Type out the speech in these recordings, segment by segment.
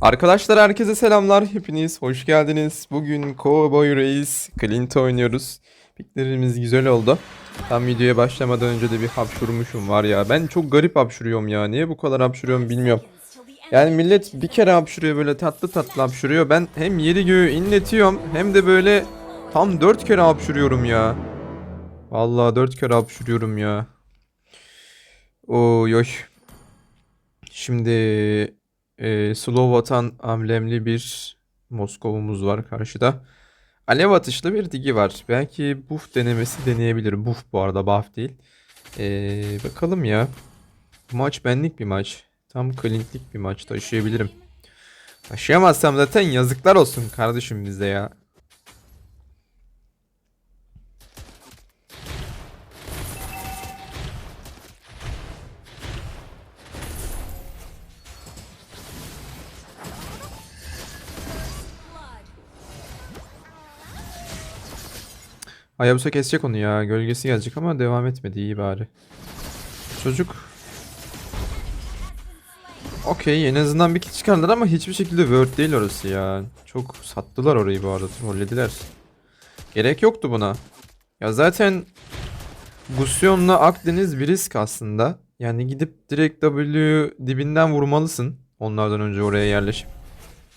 Arkadaşlar herkese selamlar. Hepiniz hoş geldiniz. Bugün Cowboy Reis Clint oynuyoruz. Piklerimiz güzel oldu. Tam videoya başlamadan önce de bir hapşurmuşum var ya. Ben çok garip hapşuruyorum ya. Niye bu kadar hapşuruyorum bilmiyorum. Yani millet bir kere hapşuruyor böyle tatlı tatlı hapşuruyor. Ben hem yeri göğü inletiyorum hem de böyle tam dört kere hapşuruyorum ya. Vallahi dört kere hapşuruyorum ya. Oy oy. Şimdi e, slow atan amblemli bir Moskova'mız var karşıda. Alev atışlı bir digi var. Belki buff denemesi deneyebilirim. Buff bu arada buff değil. E, bakalım ya. Maç benlik bir maç. Tam Clint'lik bir maç taşıyabilirim. Taşıyamazsam zaten yazıklar olsun kardeşim bize ya. Hayabusa kesecek onu ya. Gölgesi gelecek ama devam etmedi. iyi bari. Çocuk Okey en azından bir kill çıkardılar ama hiçbir şekilde word değil orası ya. Çok sattılar orayı bu arada. Trollediler. Gerek yoktu buna. Ya zaten Gusion'la Akdeniz bir risk aslında. Yani gidip direkt W dibinden vurmalısın. Onlardan önce oraya yerleşip.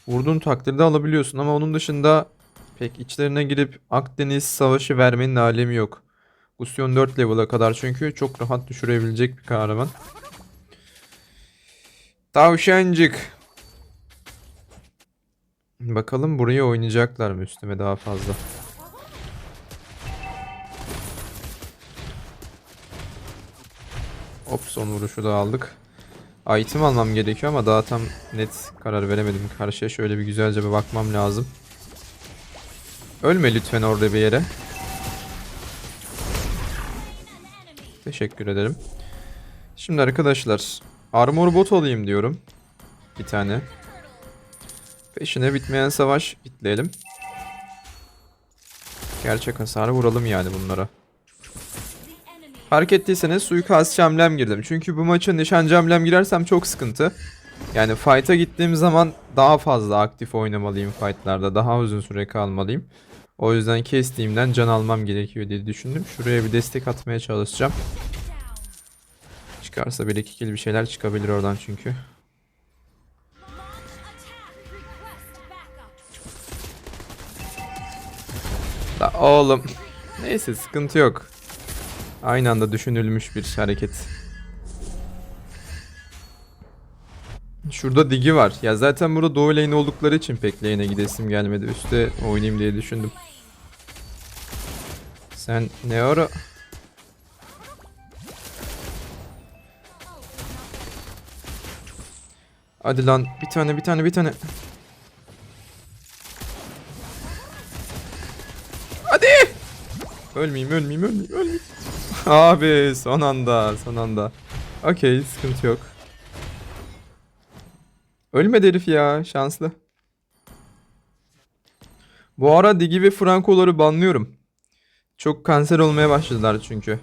Vurduğun takdirde alabiliyorsun ama onun dışında pek içlerine girip Akdeniz savaşı vermenin alemi yok. Gusion 4 level'a kadar çünkü çok rahat düşürebilecek bir kahraman. Tavşancık. Bakalım burayı oynayacaklar mı üstüme daha fazla. Hop son vuruşu da aldık. Item almam gerekiyor ama daha tam net karar veremedim. Karşıya şöyle bir güzelce bir bakmam lazım. Ölme lütfen orada bir yere. Teşekkür ederim. Şimdi arkadaşlar armor bot alayım diyorum. Bir tane. Peşine bitmeyen savaş bitleyelim. Gerçek hasarı vuralım yani bunlara. Fark ettiyseniz suikastçı hamlem girdim. Çünkü bu maça nişancı hamlem girersem çok sıkıntı. Yani fight'a gittiğim zaman daha fazla aktif oynamalıyım fight'larda. Daha uzun süre kalmalıyım. O yüzden kestiğimden can almam gerekiyor diye düşündüm. Şuraya bir destek atmaya çalışacağım. Çıkarsa bir iki kill bir şeyler çıkabilir oradan çünkü. Da oğlum. Neyse sıkıntı yok. Aynı anda düşünülmüş bir hareket. Şurada digi var. Ya zaten burada doğu lane oldukları için pek lane'e gidesim gelmedi. Üste oynayayım diye düşündüm. Sen ne ara... Hadi lan bir tane bir tane bir tane. Hadi! Ölmeyeyim ölmeyeyim ölmeyeyim ölmeyeyim. Abi son anda son anda. Okey sıkıntı yok. Ölmedi herif ya şanslı. Bu ara Digi ve Franco'ları banlıyorum. Çok kanser olmaya başladılar çünkü.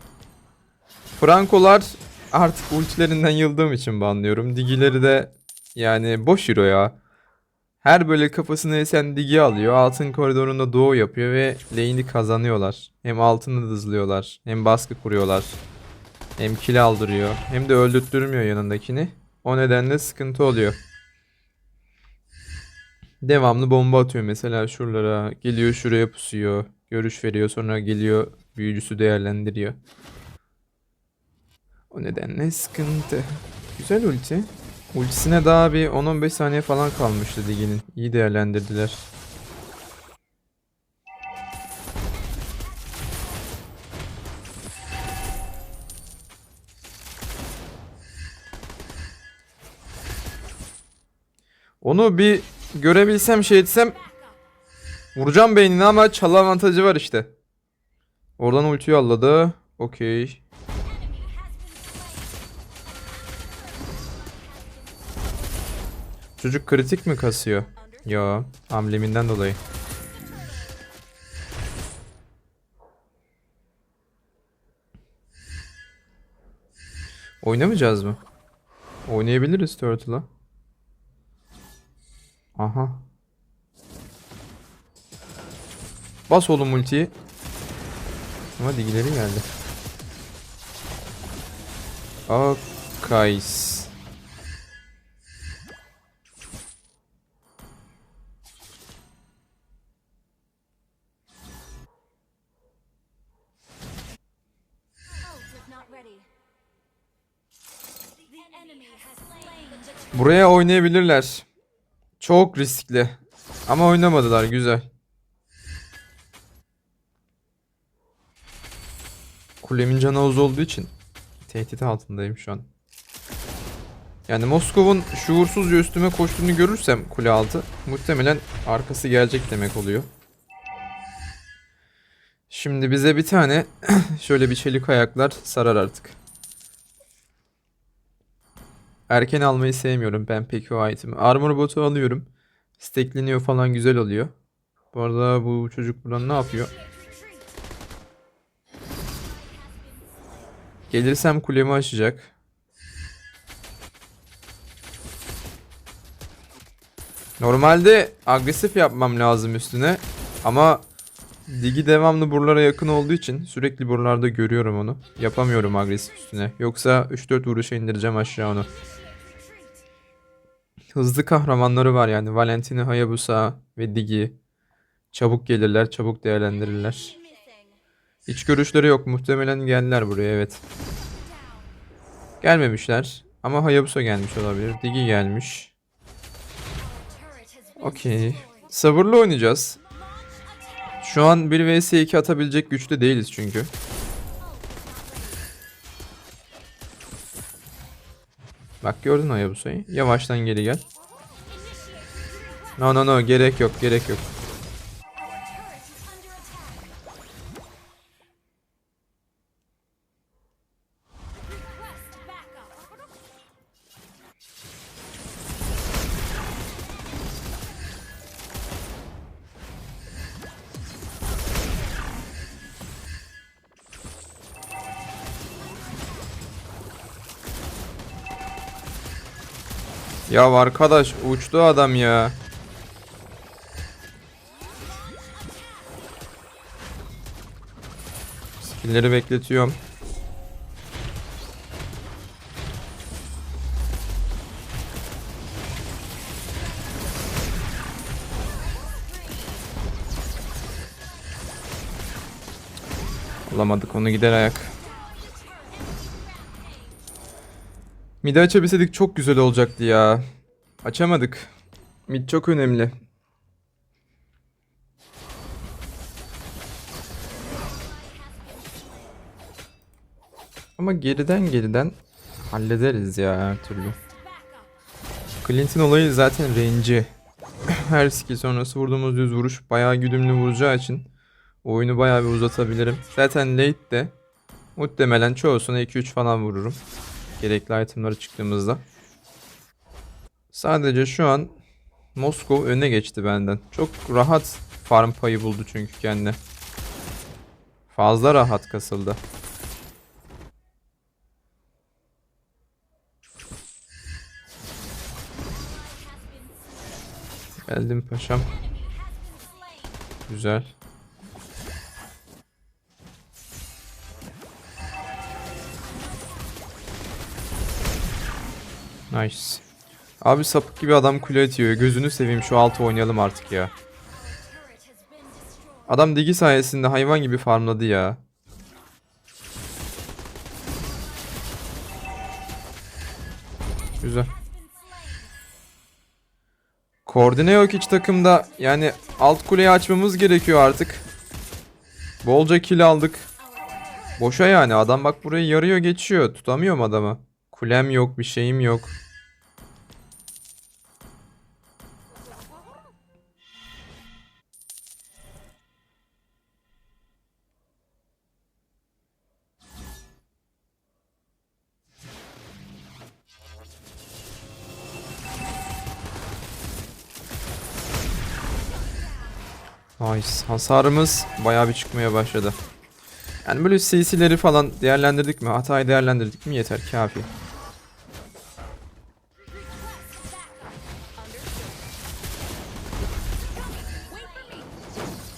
Franco'lar artık ultilerinden yıldığım için banlıyorum. Digi'leri de yani boş hero ya. Her böyle kafasını esen Digi alıyor. Altın koridorunda doğu yapıyor ve lane'i kazanıyorlar. Hem altını hızlıyorlar. Hem baskı kuruyorlar. Hem kill aldırıyor. Hem de öldürttürmüyor yanındakini. O nedenle sıkıntı oluyor. Devamlı bomba atıyor mesela şuralara. Geliyor şuraya pusuyor. Görüş veriyor sonra geliyor büyücüsü değerlendiriyor. O nedenle sıkıntı. Güzel ulti. Ultisine daha bir 10-15 saniye falan kalmıştı Digi'nin. İyi değerlendirdiler. Onu bir görebilsem şey etsem vuracağım beynini ama çalı avantajı var işte. Oradan ultiyi alladı. Okey. Çocuk kritik mi kasıyor? Yo, ambleminden dolayı. Oynamayacağız mı? Oynayabiliriz Turtle'a. Aha. Bas oğlum ultiyi. Ama digileri geldi. Akays. Buraya oynayabilirler. Çok riskli. Ama oynamadılar güzel. Kulemin canı az olduğu için tehdit altındayım şu an. Yani Moskov'un şuursuzca üstüme koştuğunu görürsem kule altı muhtemelen arkası gelecek demek oluyor. Şimdi bize bir tane şöyle bir çelik ayaklar sarar artık. Erken almayı sevmiyorum ben pek o itemi. Armor botu alıyorum. Stackleniyor falan güzel oluyor. Bu arada bu çocuk buradan ne yapıyor? Gelirsem kulemi aşacak. Normalde agresif yapmam lazım üstüne. Ama Digi devamlı buralara yakın olduğu için sürekli buralarda görüyorum onu. Yapamıyorum agresif üstüne. Yoksa 3-4 vuruşa indireceğim aşağı onu. Hızlı kahramanları var yani. Valentine, Hayabusa ve Digi. Çabuk gelirler, çabuk değerlendirirler. Hiç görüşleri yok. Muhtemelen geldiler buraya evet. Gelmemişler. Ama Hayabusa gelmiş olabilir. Digi gelmiş. Okey. Sabırlı oynayacağız. Şu an 1 vs 2 atabilecek güçte değiliz çünkü. Bak gördün Hayabusa'yı. Yavaştan geri gel. No no no gerek yok gerek yok. Ya arkadaş uçtu adam ya. Skill'leri bekletiyorum. Alamadık onu gider ayak. Midi açabilseydik çok güzel olacaktı ya. Açamadık. Mid çok önemli. Ama geriden geriden hallederiz ya her türlü. Clint'in olayı zaten range'i. Her skill sonrası vurduğumuz düz vuruş bayağı güdümlü vuracağı için oyunu bayağı bir uzatabilirim. Zaten late'de muhtemelen çoğusuna 2-3 falan vururum. Gerekli itemları çıktığımızda. Sadece şu an Moskov öne geçti benden. Çok rahat farm payı buldu çünkü kendine. Fazla rahat kasıldı. Geldim paşam. Güzel. Nice. Abi sapık gibi adam kule atıyor. Gözünü seveyim şu altı oynayalım artık ya. Adam digi sayesinde hayvan gibi farmladı ya. Güzel. Koordine yok hiç takımda. Yani alt kuleyi açmamız gerekiyor artık. Bolca kill aldık. Boşa yani adam bak burayı yarıyor geçiyor. Tutamıyorum adamı. Kulem yok bir şeyim yok. Hasarımız bayağı bir çıkmaya başladı. Yani böyle CC'leri falan değerlendirdik mi? Hatayı değerlendirdik mi yeter kafi.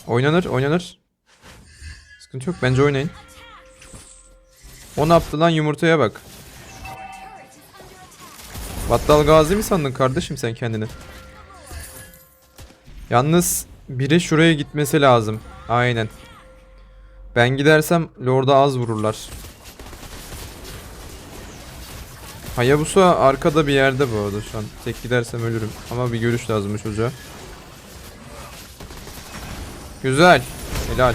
Oynanır oynanır. Sıkıntı yok bence oynayın. O ne yaptı lan yumurtaya bak. Battal Gazi mi sandın kardeşim sen kendini? Yalnız biri şuraya gitmesi lazım. Aynen. Ben gidersem Lord'a az vururlar. Hayabusa arkada bir yerde bu arada şu an. Tek gidersem ölürüm. Ama bir görüş lazım çocuğa. Güzel. Helal.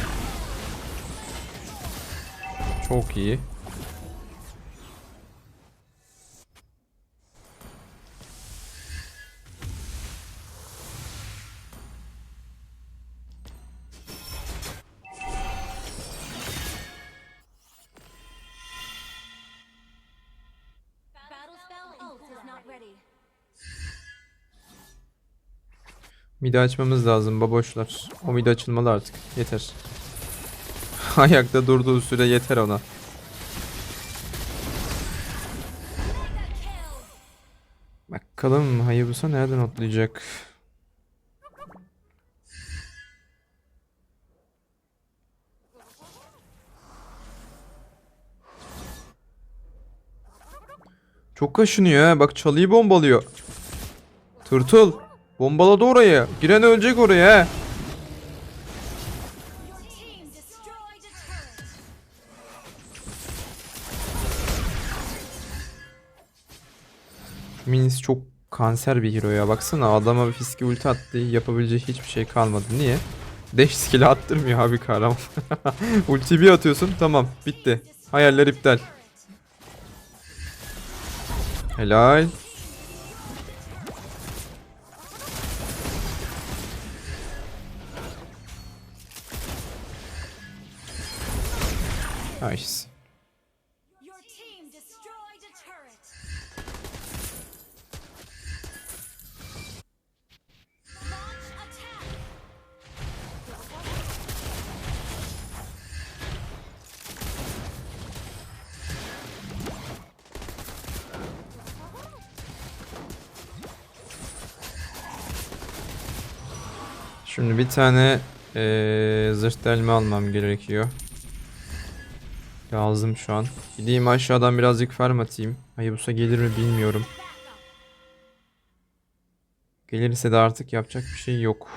Çok iyi. Midi açmamız lazım baboşlar. O midi açılmalı artık. Yeter. Ayakta durduğu süre yeter ona. Bakalım Hayabusa nereden atlayacak? Çok kaşınıyor ha. Bak çalıyı bombalıyor. Tırtıl. Bombaladı oraya. Giren ölecek oraya. Minis çok kanser bir hero ya. Baksana adama bir fiske ulti attı. Yapabileceği hiçbir şey kalmadı. Niye? Dash skill attırmıyor abi kahraman. Ulti bir atıyorsun tamam bitti. Hayaller iptal. Helal. Nice. Şimdi bir tane eee zırh delme almam gerekiyor. Lazım şu an. Gideyim aşağıdan birazcık farm atayım. Hayabusa gelir mi bilmiyorum. Gelirse de artık yapacak bir şey yok.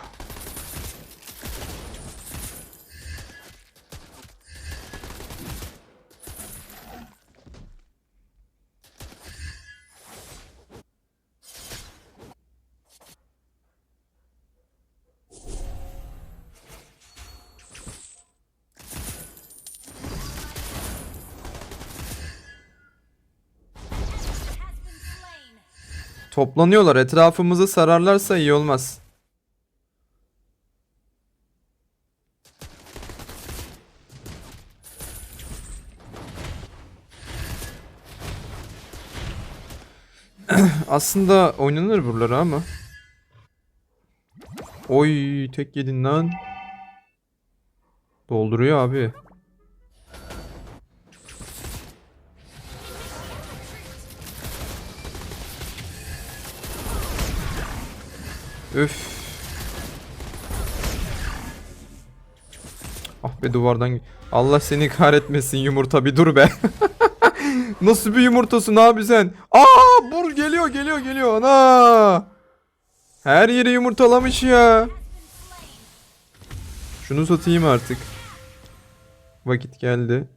Toplanıyorlar. Etrafımızı sararlarsa iyi olmaz. Aslında oynanır buralara ama. Oy tek yedin lan. Dolduruyor abi. Üf. Ah be duvardan. Allah seni kahretmesin yumurta bir dur be. Nasıl bir yumurtasın abi sen? Aa bur geliyor geliyor geliyor ana. Her yeri yumurtalamış ya. Şunu satayım artık. Vakit geldi.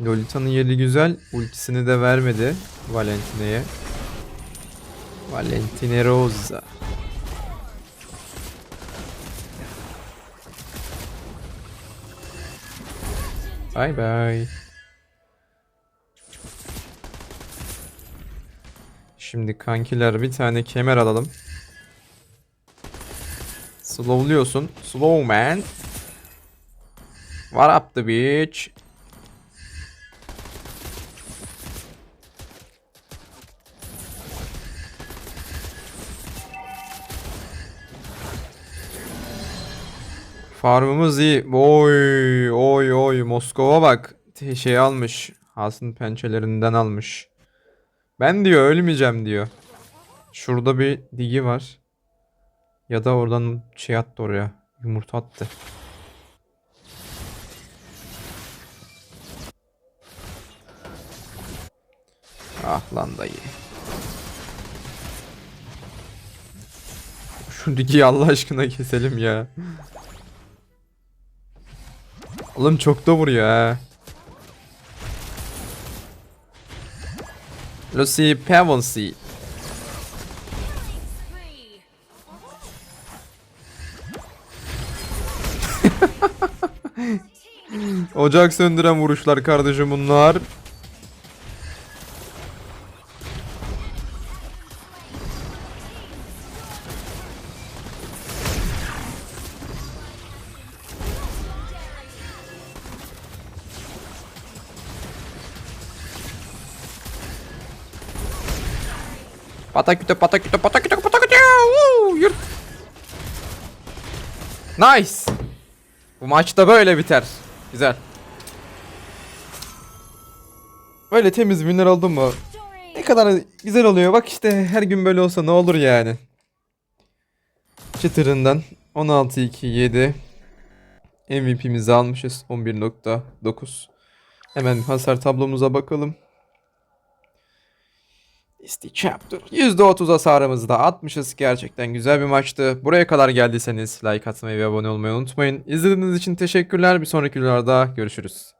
Lolita'nın yeri güzel. Ultisini de vermedi Valentine'ye. Valentine Rosa. Bye bye. Şimdi kankiler bir tane kemer alalım. Slowluyorsun. Slow man. What up the bitch? Farmımız iyi. Oy oy oy Moskova bak. Şey almış. Hasın pençelerinden almış. Ben diyor ölmeyeceğim diyor. Şurada bir digi var. Ya da oradan şey attı oraya. Yumurta attı. Ah lan dayı. Şu digi Allah aşkına keselim ya. Oğlum çok da vuruyor ha. Lucy Pevensey. Ocak söndüren vuruşlar kardeşim bunlar. Pataküte pataküte pataküte pataküte. Yırt. Nice. Bu maç da böyle biter. Güzel. Böyle temiz winner oldun mu? Ne kadar güzel oluyor. Bak işte her gün böyle olsa ne olur yani. Çıtırından 16-2-7 MVP'mizi almışız. 11.9 Hemen hasar tablomuza bakalım. İsti Chapter. %30 hasarımızı da atmışız. Gerçekten güzel bir maçtı. Buraya kadar geldiyseniz like atmayı ve abone olmayı unutmayın. İzlediğiniz için teşekkürler. Bir sonraki videolarda görüşürüz.